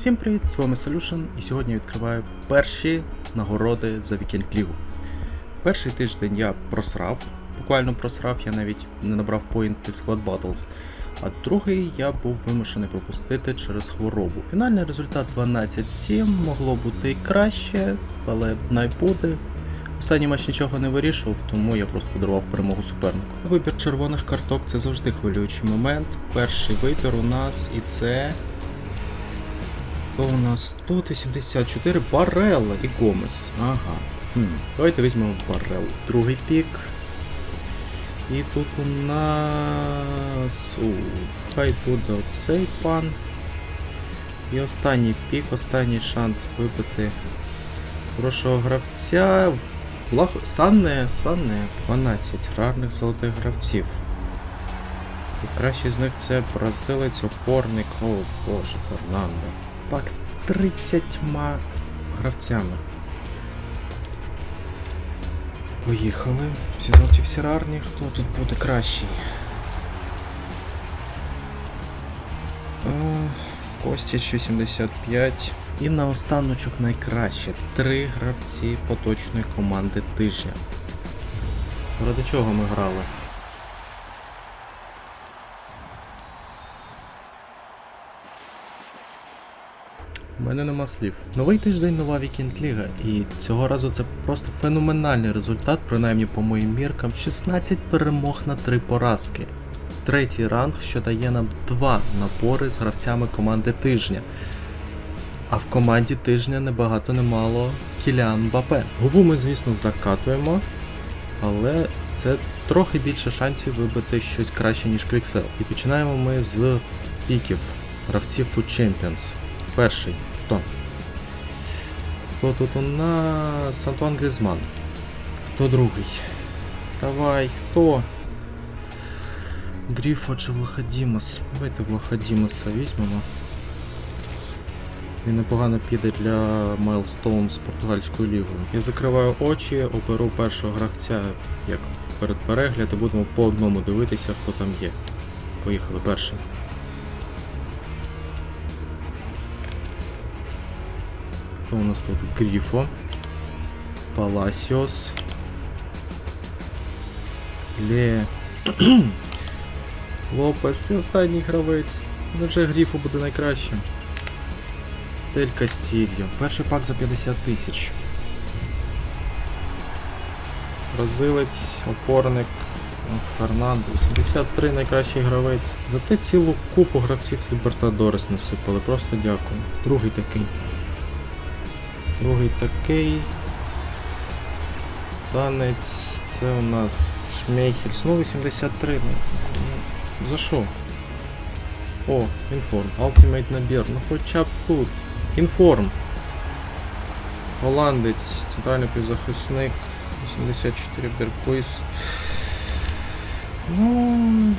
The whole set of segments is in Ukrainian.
Всім привіт, з вами Solution, і сьогодні я відкриваю перші нагороди за Вікінг Лігу. Перший тиждень я просрав, буквально просрав, я навіть не набрав поінти в Squad Battles, а другий я був вимушений пропустити через хворобу. Фінальний результат 12-7, могло бути і краще, але най буде. Останній матч нічого не вирішував, тому я просто подарував перемогу супернику. Вибір червоних карток це завжди хвилюючий момент. Перший вибір у нас і це то у нас 184 Барелла і Гомес. Ага. Хм. Давайте візьмемо Барел. Другий пік. І тут у нас. У, хай буде оцей пан. І останній пік, останній шанс вибити хорошого гравця. Блах... Санне, Санне, 12 рарних золотих гравців. І кращий з них це бразилець, опорник. О боже, Фернандо. Пак з 30 гравцями. Поїхали. Всі золоті, всі рарні. Хто тут буде кращий? Е, Костіч 85. І наостаночок найкраще. Три гравці поточної команди тижня. Заради чого ми грали? Мене нема слів. Новий тиждень, нова Вікінд Ліга, і цього разу це просто феноменальний результат, принаймні по моїм міркам. 16 перемог на 3 поразки. Третій ранг, що дає нам два набори з гравцями команди тижня. А в команді тижня небагато немало Кілян Бапе. Губу ми, звісно, закатуємо, але це трохи більше шансів вибити щось краще, ніж Квіксел. І починаємо ми з піків гравців Food Champions. Перший. Хто? Хто тут у нас? Антуан Грізман. Хто другий? Давай, хто? Гріфо чи Влаходімос? Давайте Влаходімоса візьмемо. Він непогано піде для Майлстоун з португальською лігою. Я закриваю очі, оберу першого гравця як перед перегляд і будемо по одному дивитися, хто там є. Поїхали перший. Хто у нас тут? Гріфо. Паласіос. Ле. Лопес і останній гравець. Невже Гріфо буде найкращим? Тель Кастільо. Перший пак за 50 тисяч. Бразилець, опорник. Фернандо. 83 найкращий гравець. Зате цілу купу гравців з Лібертадорес насипали. Просто дякую. Другий такий. Другий такий. Танець. Це у нас Шмейхель. Ну 83. Ну, за що? О, інформ. Ultimate набір. Ну хоча б тут. Інформ. Голландець, центральний півзахисник. 84 Беркуйс. Ну.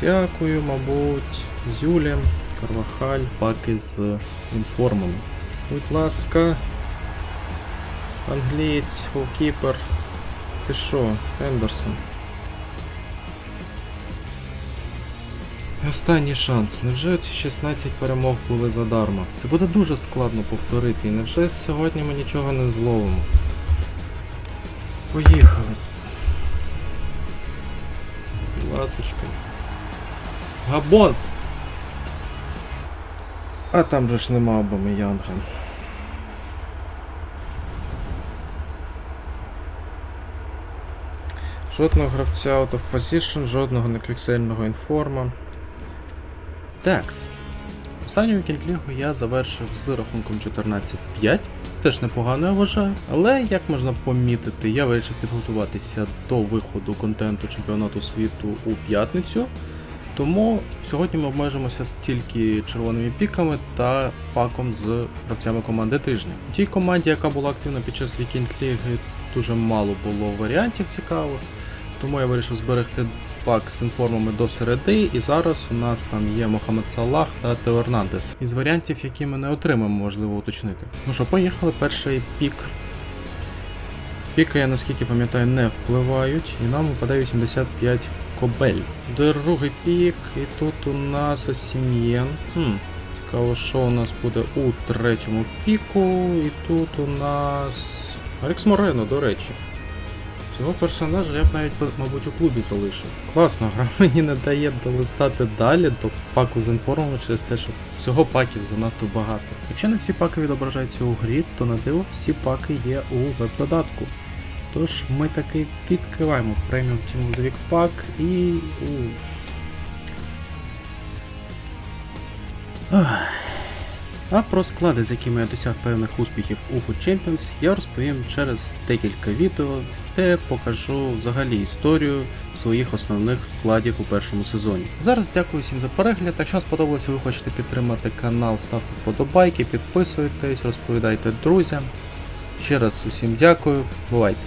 Дякую, мабуть. Зюлем, Карвахаль, паки з інформами. Будь ласка. Англієць, голкіпер. Ти що, Хендерсон? Останній шанс. Невже ці 16 перемог були задарма? Це буде дуже складно повторити, і невже сьогодні ми нічого не зловимо? Поїхали. Ласочка. Габон! А там же ж нема Обамеянга. Жодного гравця out of position, жодного неквіксельного інформа. Такс. Останню вікінг-лігу я завершив з рахунком 14-5. Теж непогано я вважаю. Але як можна помітити, я вирішив підготуватися до виходу контенту чемпіонату світу у п'ятницю. Тому сьогодні ми обмежимося тільки червоними піками та паком з гравцями команди тижня. У тій команді, яка була активна під час вікінг ліги, дуже мало було варіантів цікавих. Тому я вирішив зберегти пак з інформами до середи, і зараз у нас там є Мохамед Салах та Тео Ернандес. Із варіантів, які ми не отримаємо, можливо уточнити. Ну що, поїхали, перший пік. Піки, я наскільки пам'ятаю, не впливають, і нам випадає 85 кобель. Другий пік, і тут у нас Осім'єн. Хм, Цікаво, що у нас буде у третьому піку. І тут у нас. Алекс Морено, до речі. Цього персонажа я б навіть, мабуть, у клубі залишив. Класно, гра мені не дає долистати далі до паку з інформами через те, що всього паків занадто багато. Якщо не всі паки відображаються у грі, то на диво всі паки є у веб-додатку. Тож ми таки відкриваємо преміум Team Week пак і. Ах. А про склади, з якими я досяг певних успіхів у Food Champions, я розповім через декілька відео, де покажу взагалі історію своїх основних складів у першому сезоні. Зараз дякую всім за перегляд. Якщо сподобалося, ви хочете підтримати канал, ставте вподобайки, підписуйтесь, розповідайте друзям. Ще раз усім дякую, бувайте!